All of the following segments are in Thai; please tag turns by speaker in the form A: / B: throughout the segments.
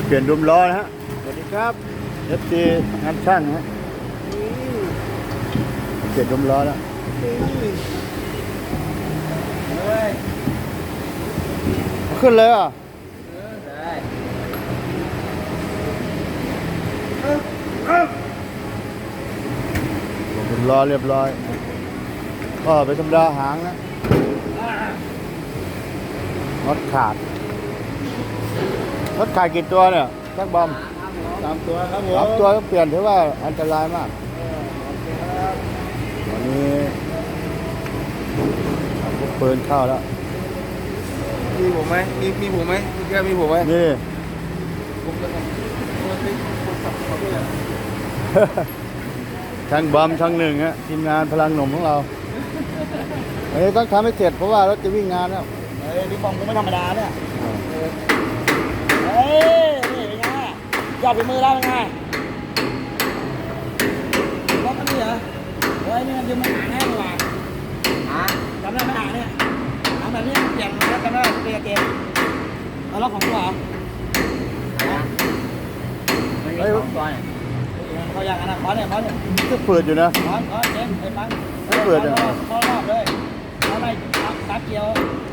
A: มาเปลี่ยนดุมล้อนะฮะ สวัสดีครับเอฟซีงานช่างฮะเปลี่ยนดุมล้อแล้ว
B: เขึ้
A: นเลยอะ
B: ได้
A: ดุมล้อเรียบร้อยก็ไปธรรมดาหางนะรถขาด รถขาดกี่ตัวเนี่ยช่างบอม
B: ตามตัวครับผม
A: สามตัวก็เปลี่ยนถือว่าอันตรายมากวันนี้เอาพวกปืนเข้าแล้ว
B: มีผมไหมมีมีผมไหมมีแกมีผมไหม
A: นี่
B: ผมจะทำตัวติ๊กคนขับเขาด้วย
A: ช่างบอมช่างหนึ่งฮะทีมงานพลังหนุ่มของเราอันนี้ต้องทำให้เสร็จเพราะว่ารถจะวิ่งงานแล้ว
B: เฮ้ยพี่ปองก็ไม่ธรรมดาเนี่ย เฮ้ยนี่เป็นไงยอดฝีมือแล้วเป็นไงล็อกกันนี่เหรอเฮ้ยนี่มันยืมมาหาแน่ดีกว่าหาจำได้ไหมหาเนี่ยทำแบบนี้เปลี่ยนแล้วจำได้เปลี่ยนเกมเอาล็อกของตัวเหรอ
A: เฮ้ย
B: เขาอยากอนาคตเนี่ยเขาเนี่ย
A: ก็เปิดอยู่นะ
B: ร้อนร้อนเจ๊ไอ้ปัง
A: เปิดอะ
B: เขารอบเลยเขาไล่ตับตับเกี่ยว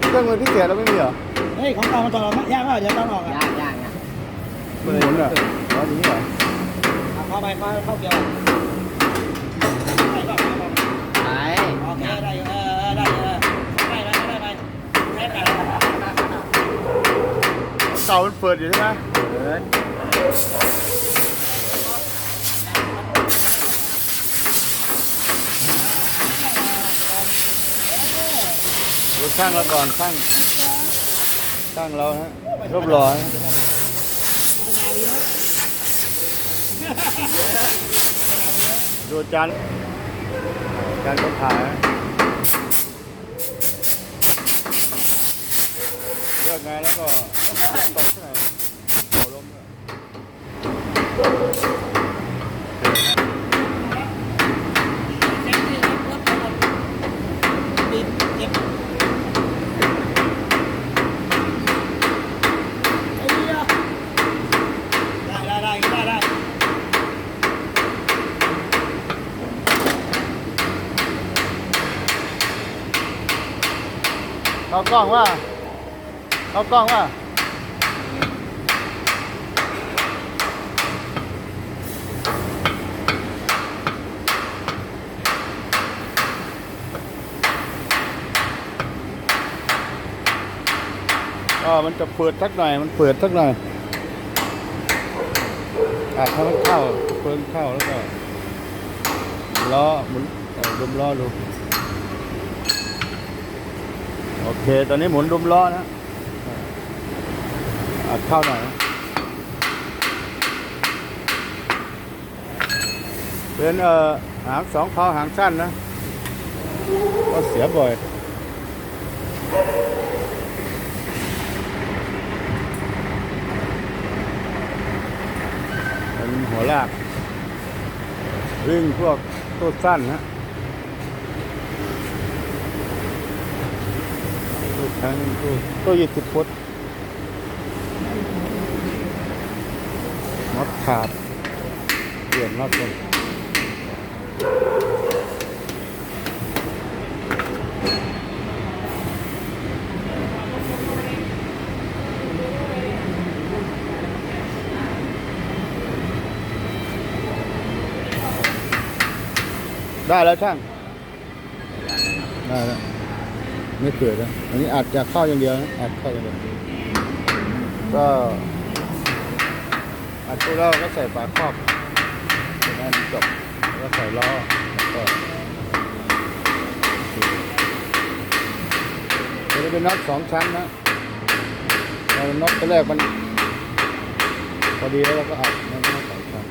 A: เครื่องมือพิเศษเราไม่มีเหรอ
B: เฮ้ยของเก่ามันตอนออกยากมากเดี๋ยวต้อนออกอะ
C: ห
A: มุนเหรออ๋ออย่างนี้เหรอ
B: เข้าไปเข้าเข้าเกี่ยวไปก่ไปก่อน
C: ไป
B: โอเคได้เออได้เออได้ไหมได้ไหมได้ไหม
A: เก่ามันเปิดอยู่ใช่ไหม
C: เดิน
A: ดูช่างเราก่อนช่างช่างเราฮะรูปหล่อฮะ ดูจานจานก็ถ่ายเลือกไงแล้วก็ตกหน่อยเอาลมด้วย
B: ปิดเก็บไอ้เหี้ยได้ได้ได้ได้ได้
A: เข้า กล้องว่าเข้ากล้องว่าก็มันจะเปิดสักหน่อย มันเปิดสักหน่อยอาจถ้ามันเข้าเปิดเข้าแล้วก็ล้อหมุนเอ่อดุมล้อดู โอ เค ตอนนี้หมุนดุมล้อนะอัดเข้าหน่อยเป็นเอ่อหางสองคอหางสั้นนะ ก็เสียบ่อยเป็นหัวลากวิ่งพวกตัวสั้นนะ ตัวทั้งตัวยี่สิบฟุตน็อตขาด เปลี่ยนน็อตกันได้แล้วช่างได้แล้ว ไม่เกิดนะอันนี้อาจจะเข้าอย่างเดียวนะอาจเข้าอย่างเดียวก็อัดตู้แล้วก็ใส่ฝาครอบจากนั้นจบแล้วก็ใส่ล้อแล้วก็จะเป็นน็อตสองชั้นนะเราน็อตตัวแรกมันพอดีแล้วเราก็อัดมันน็อตสองชั้น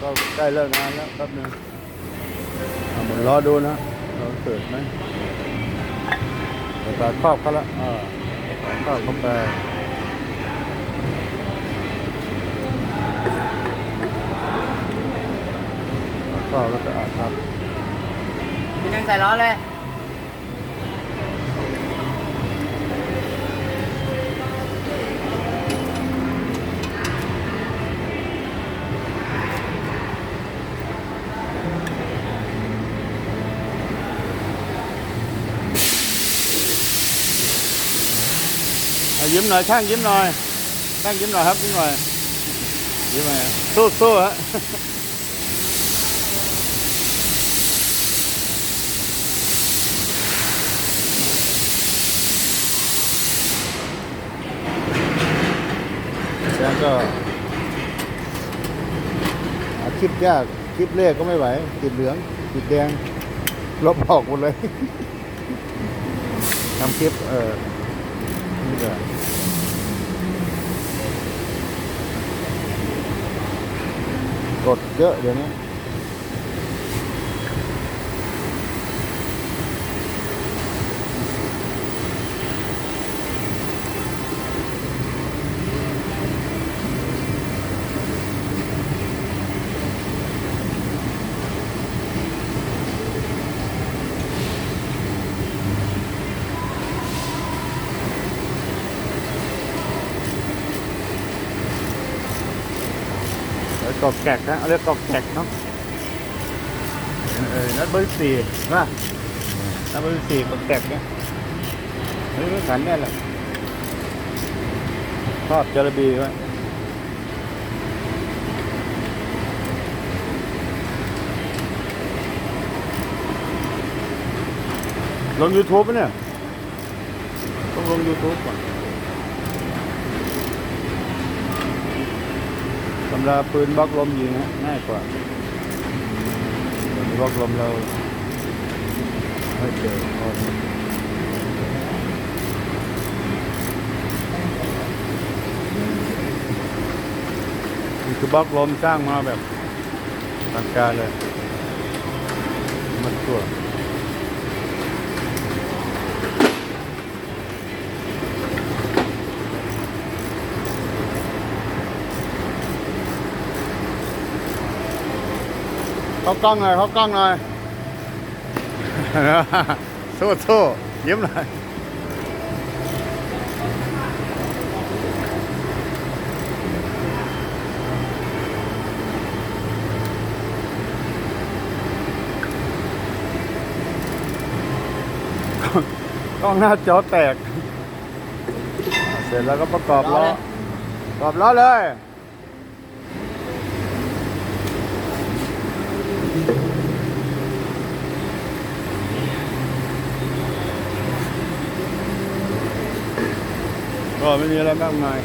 A: ก็ ใกล้เลิกงานแล้วแป๊บนึงเอาหมุนรอดูนะเราเปิดไหมใส่ครอบเขาละ
B: เออ
A: ใส่ครอบเข้าไปครอบแล้วก็อาครับ
C: มีนึงใส่ล้อเลย
A: ยิ้มหน่อยช่างยิ้มหน่อยช่างยิ้มหน่อยครับยิ้มหน่อยยิ้มหน่อยสู้สู้ฮะแล้วก็คลิปยากคลิปเลขก็ไม่ไหว ติดเหลืองติดแดงลบออกหมดเลยทำคลิปเออนี่ก็ กดเยอะเดี๋ยวนี้ กอกแกกนะเรียกกอกแกกเนาะเออนัดเบอร์สี่ว่านัดเบอร์สี่กอกแกกเนี่ยเฮ้ยขันเนี่ยแหละชอบจระบีไว้ลง YouTube ปะเนี่ย ต้องลง YouTube ก่อน สำหรับปืนบล็อกลมยิงง่ายกว่าปืนบล็อกลมเราไม่เจอพอนี่คือบล็อกลมสร้างมาแบบทางการเลย มันตัว เขากล้องหน่อยเขากล้องหน่อยสู้สู้ยิ้มหน่อยกล้องหน้าจอแตก เสร็จแล้วก็ประกอบล้อประกอบล้อเลย ก็ไม่มีอะไรมากมาย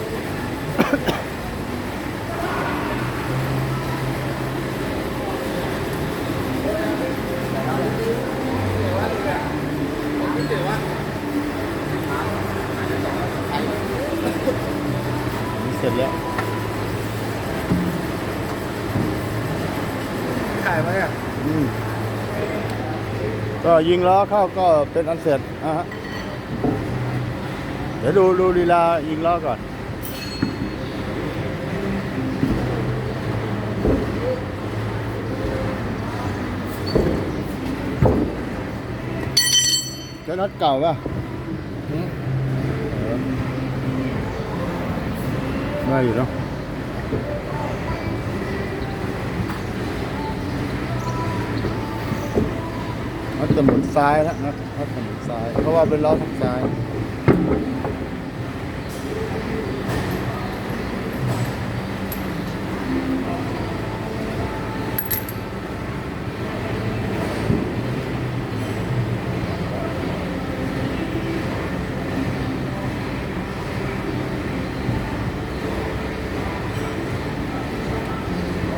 A: นี่เสร็จแล้ว
B: ขายไหมอะ
A: อืมก็ ยิงล้อเข้าก็เป็นอันเสร็จนะฮะเดี๋ยวดูดูลีลายิงล้อก่อนเจ้าน็อตเก่าป่ะเออได้อยู่เนาะ น็อตจะหมุนซ้ายแล้วน็อตน็อตจะหมุนซ้าย เพราะว่าเป็นล้อทางซ้าย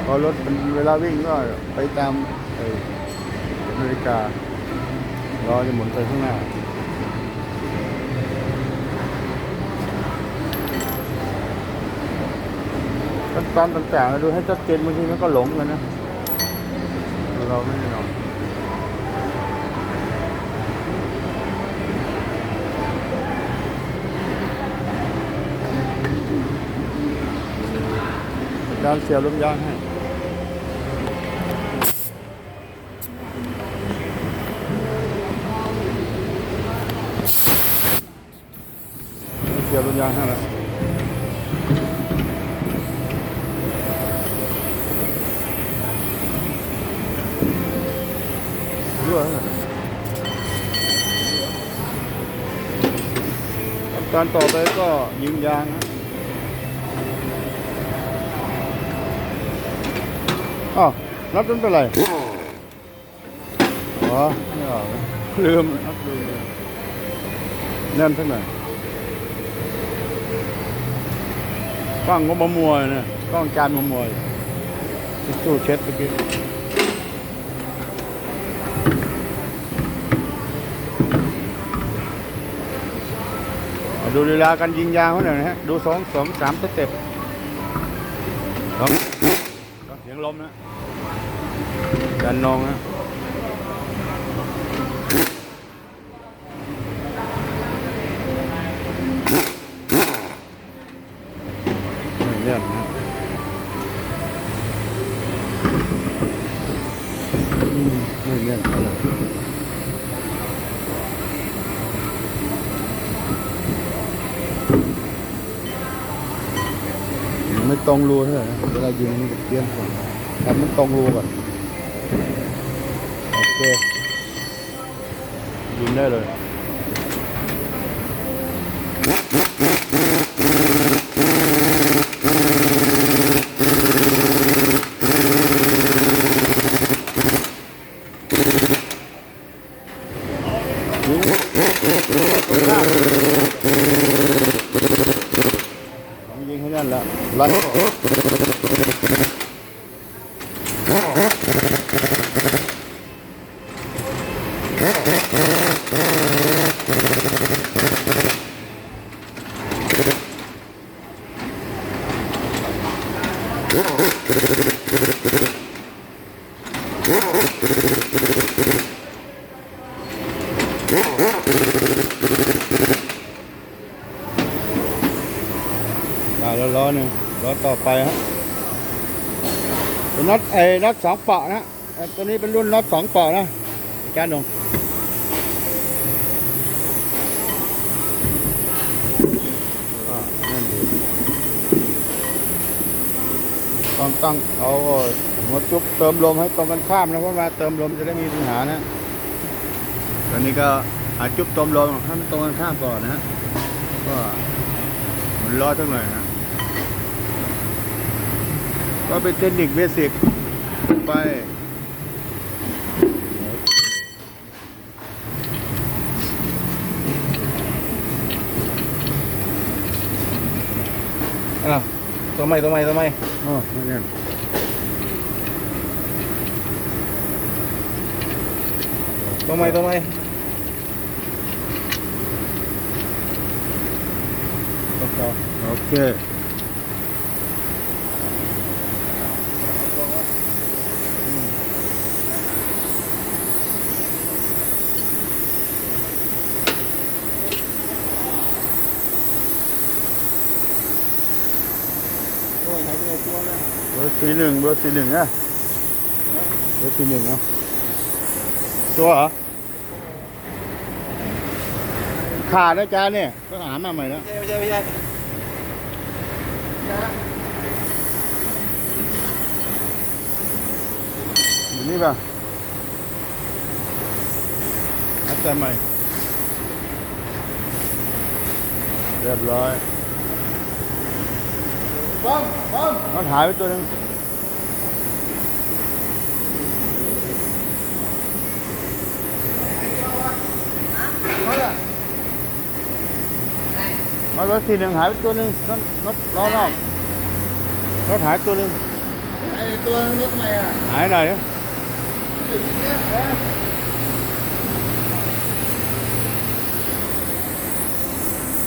A: พอรถมันเวลาวิ่งก็ไปตามอ้นาฬิกา rồi, thì muốn tới hướng nào? Tất toán tất cả nó đưa hết tất trên mới khi nó có lộn rồi nữa rồi mới rồi Đang xèo luôn ra hay ลมยางให้แล้วรั่วแล้วขั้นตอนต่อไปก็ยิงยางนะอ้าวนับเป็นเป็นไรอ๋อไม่ออกลืมนับลืมแน่นสักหน่อย กล้องก็มามวยนะกล้องจานมามวยทิชชู่เช็ดเมื่อกี้ดูลีลาการยิงยางเขาหน่อยนะฮะ ดูสองสองสามสเต็ปสองเสียงลมนะดันนองนะ รงรูเท่าไหร่นะเวลายิงมันเตี้ยนก่อนทำมันตรงรูก่อนโอเคยิงได้เลยงต้องยิงให้นั่นแหละไล่ออก ได้แล้วล้อหนึ่งล้อต่อ ไปฮะเป็นน็อตไอ้น็อตสองเปาะนะไอ้ตัวนี้เป็นรุ่นน็อตสองเปาะนะอาจารย์หนงอ่านั่นดีต้องตั้งเอาหัวจุ๊บเติมลมให้ตรงกันข้ามนะเพราะว่าเติมลมจะได้มีปัญหานะตอนนี้ก็หาจุ๊บเติมลมให้มันตรงกันข้ามก่อนนะก็หมุนล้อสักหน่อยนะ ก็เป็นเทคนิคเบสิกไป
B: อ้าวตัวใหม่ตัวใหม่ตัวใหม่
A: อ๋อนั่นเอง
B: ตัวใหม่ตัวใหม่
A: โอเค
B: ตัวไหนตัวตัวนะ
A: เบอร์สี่หนึ่งเบอร์สี่หนึ่งนะเบอร์สี่หนึ่งเนาะตัวเหรอขาดนะจานเนี่ยก็หามาใหม่แล้ว
B: ไม่ใช่ไม่ใช่ใช่
A: อยู่นี่ป่ะหาแต่ใหม่เรียบร้อย บ้องบ้องมันหายไปตัวหนึงมารถทีหนึ่งหายไปตัวหนึ่งรถรถล้อนอกรถหายตัวหนึ่ง
B: ไอ้ตัวรถใหม่อะ
A: หายหน่อยดิ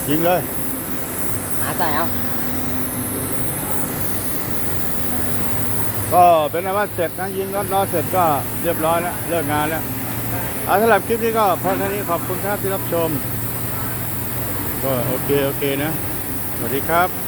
A: ยิงเลย
C: หาใส่เอา
A: ก็เป็นอะไรว่าเสร็จนะยิงรถล้อเสร็จก็เรียบร้อยแล้วเลิกงานแล้วเอาสำหรับคลิปนี้ก็พอแค่นี้ขอบคุณครับที่รับชม ก็โอเค โอเคนะ สวัสดีครับ